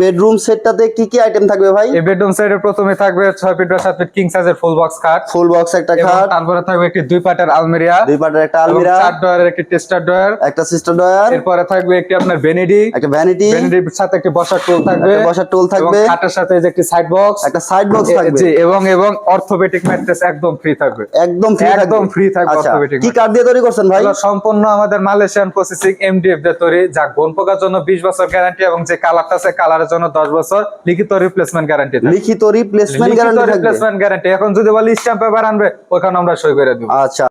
Bedroom সেটটাতে কি কি item থাকবে ভাই? এই বেডরুম সাইডে প্রথমে থাকবে ছয় ফিট বা সাত ফিট কিং সাইজের ফুল বক্স খাট ফুল বক্স একটা এবং খাট তারপরে থাকবে একটি দুই পাটের আলমিরিয়া দুই পাটের একটা এবং আলমিরা। চার ডয়ারের একটি টেস্টার ডয়ার একটা সিস্টার ডয়ার এরপরে থাকবে একটি আপনার বেনেডি একটা ভ্যানিটি বেনেডির সাথে একটি বসার টুল থাকবে। একটা বসার টুল এবং থাকবে। খাটের সাথে যে একটি সাইড বক্স একটা সাইড বক্স থাকবে। জি এবং এবং অর্থোপেডিক ম্যাট্রেস একদম ফ্রি থাকবে। একদম ফ্রি একদম ফ্রি থাকবে আচ্ছা orthopedic কি কার্ড দিয়ে তৈরি করছেন ভাই? সম্পূর্ণ আমাদের মালয়েশিয়ান প্রসেসিং এমডিএফ দিয়ে তৈরি। যা গোন পোকার জন্য 20 বছর গ্যারান্টি এবং যে কালারটা আছে কালারের জন্য 10 বছর লিখিত রিপ্লেসমেন্ট গ্যারান্টি লিখিত রিপ্লেসমেন্ট গ্যারান্টি থাকবে? রিপ্লেসমেন্ট গ্যারান্টি এখন যদি বলি স্ট্যাম্প পেপার আনবে ওখানে আমরা সই করে দেব। আচ্ছা।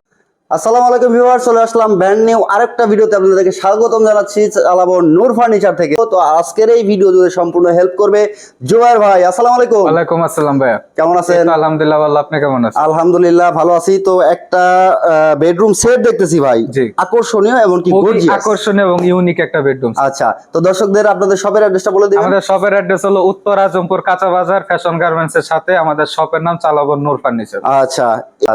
আসসালামু আলাইকুম ভিউয়ার চলে আসলাম ব্র্যান্ড নিউ আরেকটা ভিডিওতে আপনাদেরকে স্বাগতম জানাচ্ছি চালাবো নূর ফার্নিচার থেকে। তো আজকের এই ভিডিও জুড়ে সম্পূর্ণ হেল্প করবে জোয়ার ভাই আসসালামু আলাইকুম। ওয়ালাইকুম আসসালাম ভাইয়া। কেমন আছেন? আলহামদুলিল্লাহ ভালো। আপনি কেমন আছেন? আলহামদুলিল্লাহ ভালো আছি। তো একটা বেডরুম সেট দেখতেছি ভাই। জি। আকর্ষণীয় এবং কি গর্জিয়াস আকর্ষণীয় এবং ইউনিক একটা বেডরুম আচ্ছা তো দর্শকদের আপনাদের শপের অ্যাড্রেসটা বলে দিবেন। আমাদের শপের অ্যাড্রেস হলো উত্তর আজমপুর কাঁচা বাজার ফ্যাশন গার্মেন্টস এর সাথে আমাদের শপের নাম চালাবো নূর ফার্নিচার। আচ্ছা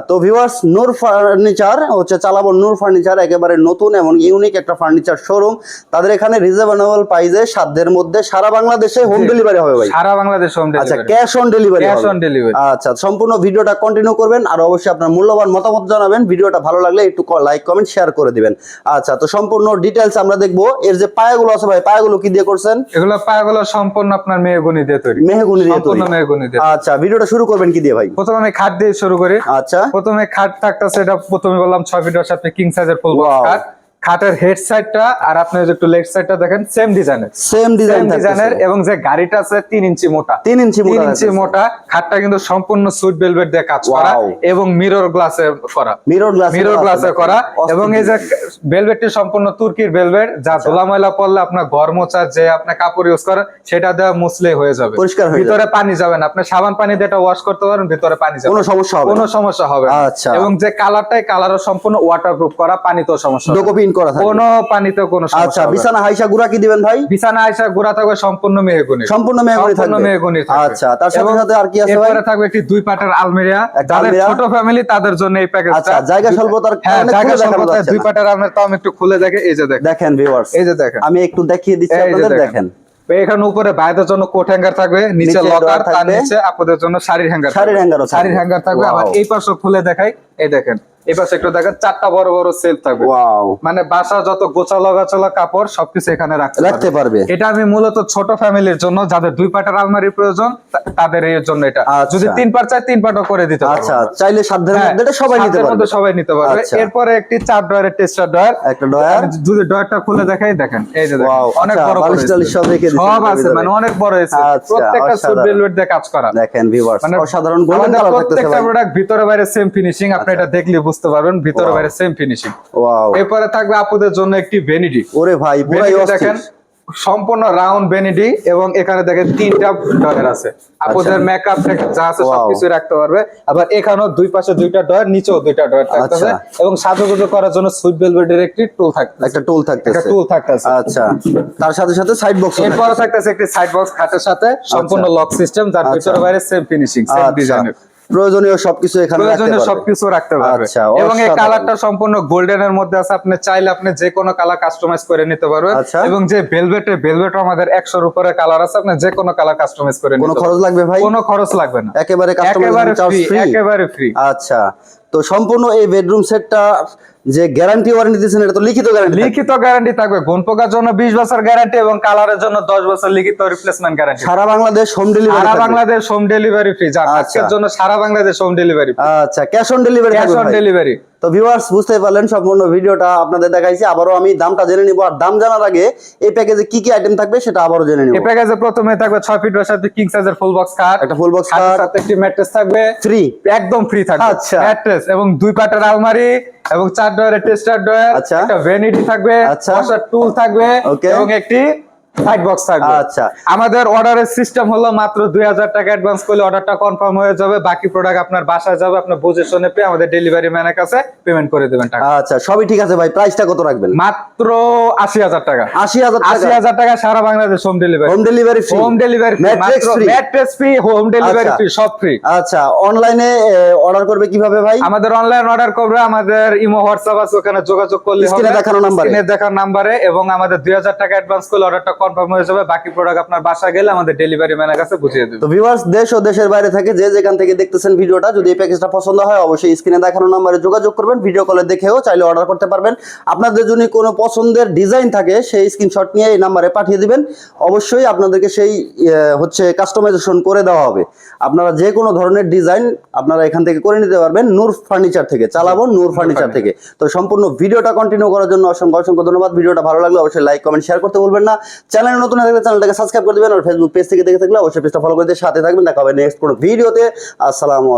তো ভিউয়ার্স নূর ফার্নিচার হচ্ছে চালাবো নূর ফার্নিচার একেবারে নতুন এবং ইউনিক একটা ফার্নিচার শোরুম তাদের এখানে রিজনেবল প্রাইসে সাধ্যের মধ্যে সারা বাংলাদেশে হোম ডেলিভারি হবে ভাই। সারা বাংলাদেশ হোম আচ্ছা cash on delivery cash on delivery আচ্ছা সম্পূর্ণ ভিডিওটা কন্টিনিউ করবেন আর অবশ্যই আপনার মূল্যবান মতামত জানাবেন। ভিডিওটা ভালো লাগলে একটু লাইক কমেন্ট শেয়ার করে দিবেন। আচ্ছা তো সম্পূর্ণ ডিটেলস আমরা দেখব। এর যে পায়াগুলো আছে ভাই পায়াগুলো কি দিয়ে করছেন? এগুলো পায়াগুলো সম্পূর্ণ আপনার মেয়েগুনি দিয়ে তৈরি। মেহগুনি দিয়ে সম্পূর্ণ তৈরি। মেয়েগুনি দিয়ে। আচ্ছা ভিডিওটা শুরু করবেন কি দিয়ে ভাই? প্রথমে আমি খাট দিয়ে শুরু করি। আচ্ছা। প্রথমে খাট থাকতেছে এটা প্রথমে বললাম ছয় ফিট সাথে কিং সাইজের ফুল বক্স খাট খাটের হেড সাইডটা আর আপনি যদি একটু লেফট সাইডটা দেখেন সেম ডিজাইনের সেম ডিজাইন ডিজাইনের এবং যে গাড়িটা আছে তিন ইঞ্চি মোটা। তিন ইঞ্চি তিন মোটা ইঞ্চি মোটা খাটটা কিন্তু সম্পূর্ণ সুইট ভেলভেট দিয়ে কাজ করা এবং মিরর গ্লাসে করা। মিরর গ্লাস মিরর গ্লাসে করা। এবং এই যে ভেলভেটটি সম্পূর্ণ তুর্কির ভেলভেট যা আচ্ছা। ধুলা ময়লা পড়লে আপনার ঘর মোচার যে আপনি কাপড় ইউজ করেন সেটা দেওয়া মুছলে হয়ে যাবে। পরিষ্কার হয়ে ভিতরে পানি যাবে না। আপনি সাবান পানি দিয়ে এটা ওয়াশ করতে পারেন ভিতরে পানি যাবে কোনো সমস্যা হবে কোনো সমস্যা হবে আচ্ছা। এবং যে কালারটাই কালারও সম্পূর্ণ ওয়াটারপ্রুফ করা পানিতেও সমস্যা হবে না। ডোকোপিন করা থাকে কোনো পানিতেও কোনো আচ্ছা সমস্যা না। বিছানা হাইসা গুড়া কি দিবেন ভাই বিছানা আইসা গুড়া থাকবে সম্পূর্ণ মেহগুনি সম্পূর্ণ মেহগুনি থাকবে মেহগুনি। আচ্ছা তার সাথে সাথে আর কি আছে ভাই এরপরে থাকবে একটি দুই পাটের আলমিরা একটা যাদের ছোট ফ্যামিলি তাদের জন্য এই প্যাকেজটা আচ্ছা জায়গা স্বল্পতার হ্যাঁ কারণে জায়গা যাচ্ছে দুই। পাটের আলমিরা তো আমি একটু খুলে দেখে এই যে দেখেন দেখেন ভিউয়ার্স এই যে দেখেন আমি একটু দেখিয়ে দিচ্ছি আপনাদের দেখেন। এখানে উপরে বাইরের জন্য কোট হ্যাঙ্গার থাকবে নিচে লকার তার। নিচে আপনাদের জন্য শাড়ির হ্যাঙ্গার শাড়ির হ্যাঙ্গারও থাকবে। শাড়ির হ্যাঙ্গার থাকবে. আবার এই পাশে খুলে দেখাই এই দেখেন এই পাশে একটু দেখেন চারটা বড় বড় সেল থাকবে। ওয়াও মানে বাসা যত কাপড় সবকিছু এখানে রাখতে রাখতে পারবে। এটা আমি মূলত ছোট ফ্যামিলির জন্য যাদের দুই পাটের আলমারির প্রয়োজন তাদের এর জন্য এটা। আচ্ছা। যদি তিন পাট চাই তিন পাটও করে দিতে পারব। আচ্ছা চাইলে সাধ্যের হ্যাঁ, মধ্যে এটা সবাই নিতে পারবে। সবাই নিতে পারবে। আচ্ছা। এরপরে একটি চার ডয়ারের টেস্টার ডয়ার একটা ডয়ার যদি ডয়ারটা খুলে দেখাই দেখেন এই যে Wow, অনেক আচ্ছা, বড় বালিশ টালিশ সব রেখে দিয়েছেন সব আছে মানে অনেক বড় হয়েছে প্রত্যেকটা সুট। ভেলভেট দিয়ে কাজ করা। দেখেন ভিউয়ার্স মানে অসাধারণ থাকতেছে প্রত্যেকটা। প্রোডাক্ট ভিতরে বাইরে সেম ফিনিশিং আপনি এটা দেখলে বুঝতে পারবেন ভিতরে বাইরে সেম ফিনিশিং ওয়াও এরপরে থাকবে আপুদের জন্য একটি ভ্যানিটি ওরে ভাই পুরাই দেখেন সম্পূর্ণ রাউন্ড ভ্যানিটি এবং এখানে দেখেন তিনটা ডয়ার আছে। আপুদের মেকআপ যা আছে সবকিছু রাখতে পারবে। আবার এখানেও দুই পাশে দুইটা ডয়ার নিচেও দুইটা ডয়ার থাকতেছে আচ্ছা। এবং সাজুগুজু করার জন্য সুইট ভেলভেটের একটি টুল থাকতেছে। একটা টোল একটা টুল থাকতেছে। আচ্ছা। তার সাথে সাথে সাইড বক্স এরপরে থাকতেছে। একটি সাইড বক্স খাটের সাথে সম্পূর্ণ লক সিস্টেম যার আচ্ছা। ভিতরে বাইরে সেম ফিনিশিং সেম ডিজাইনের প্রয়োজনীয় সবকিছু এখানে প্রয়োজনীয় সবকিছু রাখতে পারবে। আচ্ছা, এবং এই কালারটা সম্পূর্ণ গোল্ডেন এর মধ্যে আছে। আপনি চাইলে আপনি যে কোনো কালার কাস্টমাইজ করে নিতে পারবেন। আচ্ছা। এবং যে ভেলভেটে ভেলভেট আমাদের 100 এর উপরে কালার আছে আপনি যে কোনো কালার কাস্টমাইজ করে কোনো নিতে খরচ লাগবে ভাই? কোনো খরচ লাগবে না। একেবারে কাস্টমাইজ চার্জ ফ্রি ফ্রি একেবারে ফ্রি আচ্ছা। তো সম্পূর্ণ এই বেডরুম সেটটা যে গ্যারান্টি ওয়ারেন্টি দিয়েছেন এটা তো লিখিত গ্যারান্টি লিখিত গ্যারান্টি থাকবে। গুণ পোকার জন্য 20 বছর গ্যারান্টি এবং কালারের জন্য 10 বছর লিখিত রিপ্লেসমেন্ট গ্যারান্টি সারা বাংলাদেশ হোম ডেলিভারি সারা বাংলাদেশ হোম ডেলিভারি ফ্রি আচ্ছা। আজকের জন্য সারা বাংলাদেশ হোম ডেলিভারি আচ্ছা cash on delivery cash on delivery তো ভিউয়ার্স বুঝতে পারলেন সম্পূর্ণ ভিডিওটা আপনাদের দেখাইছি। আবারও আমি দামটা জেনে নিব। আর দাম জানার আগে এই প্যাকেজে কি কি আইটেম থাকবে সেটা আবারও জেনে নিব। এই প্যাকেজে প্রথমে থাকবে 6 ফিট সাথে কিং সাইজের ফুল বক্স খাট একটা ফুল বক্স কার্ড সাথে একটি ম্যাট্রেস থাকবে। ফ্রি একদম ফ্রি থাকবে। আচ্ছা। ম্যাট্রেস এবং দুই পাটার আলমারি এবং চার ডয়ারের টেস্টার ডয়ার। একটা ভ্যানিটি থাকবে। আচ্ছা। টুল থাকবে. এবং একটি সাইড বক্স থাকবে। আচ্ছা। আমাদের অর্ডারের সিস্টেম হলো মাত্র দুই হাজার টাকা অ্যাডভান্স করলে অর্ডারটা কনফার্ম হয়ে যাবে। বাকি প্রোডাক্ট আপনার বাসায় যাবে আপনার বুঝে শুনে পেয়ে আমাদের ডেলিভারি ম্যানের কাছে পেমেন্ট করে দেবেন টাকা। আচ্ছা সবই ঠিক আছে ভাই। প্রাইসটা কত রাখবেন? মাত্র আশি হাজার টাকা। টাকা? সারা Bangladesh home delivery home delivery free home delivery free home delivery. Free সব ফ্রি আচ্ছা অনলাইনে অর্ডার করবে কীভাবে ভাই? আমাদের অনলাইন অর্ডার করবে আমাদের ইমো হোয়াটসঅ্যাপ আছে ওখানে যোগাযোগ করলে হবে। এ দেখানো নাম্বারে। স্ক্রিনে দেখানো নাম্বারে এবং আমাদের দুই হাজার টাকা অ্যাডভান্স করলে অর্ডারটা কনফার্ম হয়ে যাবে বাকি প্রোডাক্ট আপনার বাসা গেলে আমাদের ডেলিভারি ম্যানের কাছে বুঝিয়ে দেবে। তো ভিউয়ার্স দেশ ও দেশের বাইরে থেকে যে যেখান থেকে দেখতেছেন ভিডিওটা যদি এই প্যাকেজটা পছন্দ হয় অবশ্যই স্ক্রিনে দেখানো নাম্বারে যোগাযোগ করবেন ভিডিও কলে দেখেও চাইলে অর্ডার করতে পারবেন। আপনাদের যদি কোনো পছন্দের ডিজাইন থাকে সেই স্ক্রিনশট নিয়ে এই নাম্বারে পাঠিয়ে দিবেন। অবশ্যই আপনাদেরকে সেই হচ্ছে কাস্টমাইজেশন করে দেওয়া হবে। আপনারা যে কোনো ধরনের ডিজাইন আপনারা এখান থেকে করে নিতে পারবেন নূর ফার্নিচার থেকে চালাবো নূর ফার্নিচার থেকে। তো সম্পূর্ণ ভিডিওটা কন্টিনিউ করার জন্য অসংখ্য অসংখ্য ধন্যবাদ। ভিডিওটা ভালো লাগলে অবশ্যই লাইক কমেন্ট শেয়ার করতে ভুলবেন না। চ্যানেল নতুন থাকলে চ্যানেলটাকে সাবস্ক্রাইব করে দেবেন আর ফেসবুক পেজ থেকে দেখে থাকলে অবশ্যই পেজটা ফলো করে দিয়ে সাথে থাকবেন। দেখা হবে নেক্সট কোনো ভিডিওতে আসসালামু আলাইকুম।